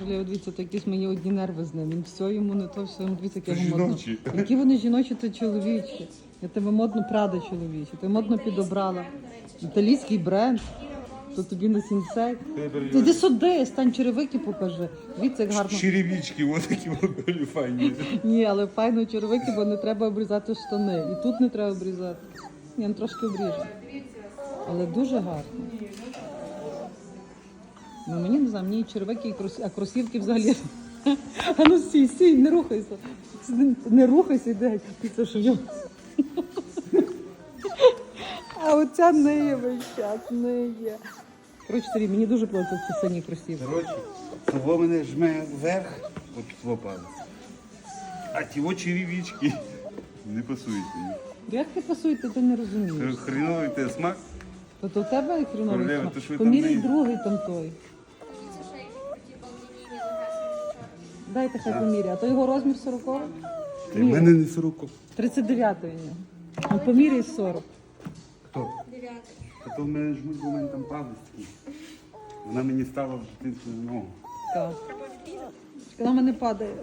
королева, дивіться, то якісь мої одні нерви з ним. Він все йому не то, все йому дивіться, яке модно. Жіночі. Які вони жіночі, то чоловічі. Я тебе модно прада чоловічі, ти модно підобрала. Італійський бренд. То тобі на сінсей. Ти Іди сюди, стань черевики покажи. Дивіться, як гарно. Черевички, вот такі от файні. Ні, але файно черевики, бо не треба обрізати штани. І тут не треба обрізати. Ну трошки обріжу. Але дуже гарно. Ну мені не знаю, мені і і крос... а кросівки взагалі. А ну стій, стій, не рухайся. Не, рухайся. Ти це що я. А оця не є весь час, не є. Коротше, Сергій, мені дуже подобаються ці сині кросівки. Коротше, того мене жме вверх, от того. А ті от черевички не пасують мені. Як ти пасуєте, ти не розумієш. Хреновий те смак. То, то в тебе хріновий Королева, смак. то що ви там Поміряй не- другий там той. Дайте хай поміряє. А то його розмір 40? Та в мене не 40. 39 він. Ну поміряй 40. Хто? Та то в мене жмуть, бо в мене там палець такий. Вона мені стала в дитинстві на ногу. Так. Вона в мене падає.